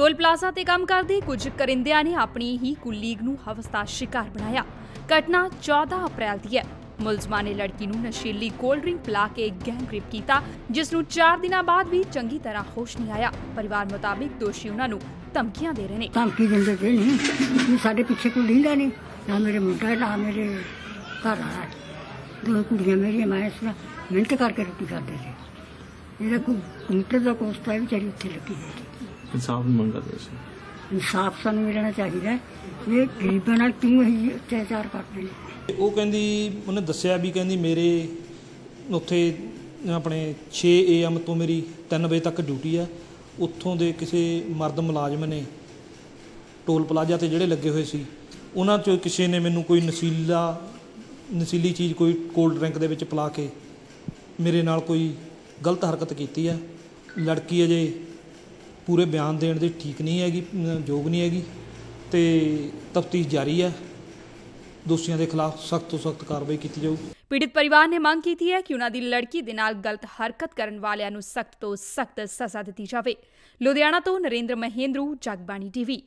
Toll plaza ਤੇ ਕੰਮ ਕਰਦੇ ਕੁਝ ਕਰਿੰਦਿਆਂ ਨੇ ਆਪਣੀ ਹੀ ਕੁਲੀਗ ਨੂੰ ਹਵਸ ਦਾ ਸ਼ਿਕਾਰ ਬਣਾਇਆ। ਘਟਨਾ 14 ਅਪ੍ਰੈਲ ਦੀ ਹੈ। ਮੁਲਜ਼ਮਾਂ ਨੇ ਲੜਕੀ ਨੂੰ ਨਸ਼ੀਲੀ ਕੋਲਡ ਡਰਿੰਕ ਪਿਲਾ ਕੇ ਗੈਂਗ ਰੇਪ ਕੀਤਾ, ਜਿਸ ਨੂੰ 4 ਦਿਨਾਂ ਬਾਅਦ ਵੀ ਚੰਗੀ ਤਰ੍ਹਾਂ ਹੋਸ਼ ਨਹੀਂ ਆਇਆ। ਪਰਿਵਾਰ ਮੁਤਾਬਿਕ ਦੋਸ਼ੀ ਉਹਨਾਂ ਨੂੰ ਧਮਕੀਆਂ ਦੇ ਰਹੇ ਨੇ। ਧਮਕੀ ਦਿੰਦੇ ਤੇ ਨਹੀਂ? ਸਾਡੇ ਪਿੱਛੇ ਕੋਈ ਲੀਂਦਾ ਨਹੀਂ। ਨਾ ਮੇਰੇ ਮੁੰਡਾ, ਨਾ ਮੇਰੇ ਘਰ ਆਇਆ ਦੋ ਕੁੜੀਆਂ ਮੇਰੀਆਂ, ਮੈਂ ਇਸ ਨਾਲ ਮਿਹਨਤ ਕਰਕੇ ਰੋਟੀ ਕਰਦੇ ਸੀ। ਇਹਦਾ ਕੋਈ ਕੰਪਿਊਟਰ ਦਾ ਕੋਰਸ ਤਾਂ ਇਹ ਉੱਥੇ ਲੱਗੀ ਹੋਈ ਇਨਸਾਫ ਦੀ ਮੰਗ ਕਰਦੇ ਸੀ। ਇਨਸਾਫ ਸਾਨੂੰ ਮਿਲਣਾ ਚਾਹੀਦਾ। ਇਹ ਗਰੀਬਾਂ ਨਾਲ ਕਿਉਂ ਹੀ ਅਤਿਆਚਾਰ ਕਰਦੇ ਨੇ? ਉਹ ਕਹਿੰਦੀ ਉਹਨੇ ਦੱਸਿਆ ਵੀ ਕਹਿੰਦੀ ਮੇਰੇ ਉੱਥੇ ਆਪਣੇ 6 ਏਐਮ ਤੋਂ ਮੇਰੀ 3 ਵਜੇ ਤੱਕ ਡਿਊਟੀ ਆ। ਉੱਥੋਂ ਦੇ ਕਿਸੇ ਮਰਦ ਮੁਲਾਜ਼ਮ ਨੇ ਟੋਲ ਪਲਾਜ਼ਾ ਤੇ ਜਿਹੜੇ ਲੱਗੇ ਹੋਏ ਸੀ ਉਹਨਾਂ ਚੋਂ ਕਿਸੇ ਨੇ ਮੈਨੂੰ ਕੋਈ ਨਸ਼ੀਲਾ ਨਸ਼ੀਲੀ ਚੀਜ਼ ਕੋਈ ਕੋਲਡ ਡਰਿੰਕ ਦੇ ਵਿੱਚ ਪਿਲਾ ਕੇ ਮੇਰੇ ਨਾਲ ਕੋਈ ਗਲਤ ਹਰਕਤ ਕੀਤੀ ਆ। ਲੜਕੀ ਅਜੇ ਪੂਰੇ ਬਿਆਨ ਦੇਣ ਦੇ ਠੀਕ ਨਹੀਂ ਹੈਗੀ ਯੋਗ ਨਹੀਂ ਹੈਗੀ ਤੇ ਤਫਤੀਸ਼ ਜਾਰੀ ਹੈ। ਦੋਸ਼ੀਆਂ ਦੇ ਖਿਲਾਫ ਸਖਤ ਤੋਂ ਸਖਤ ਕਾਰਵਾਈ ਕੀਤੀ ਜਾਊਗੀ ਪੀੜਿਤ ਪਰਿਵਾਰ ਨੇ ਮੰਗ ਕੀਤੀ ਹੈ ਕਿ ਉਹਨਾਂ ਦੀ ਲੜਕੀ ਦੇ ਨਾਲ ਗਲਤ ਹਰਕਤ ਕਰਨ ਵਾਲਿਆਂ ਨੂੰ ਸਖਤ ਤੋਂ ਸਖਤ ਸਜ਼ਾ ਦਿੱਤੀ ਜਾਵੇ। ਲੁਧਿਆਣਾ ਤੋਂ ਨਰਿੰਦਰ ਮਹੇਂਦਰੂ, ਜਗਬਾਣੀ ਟੀਵੀ।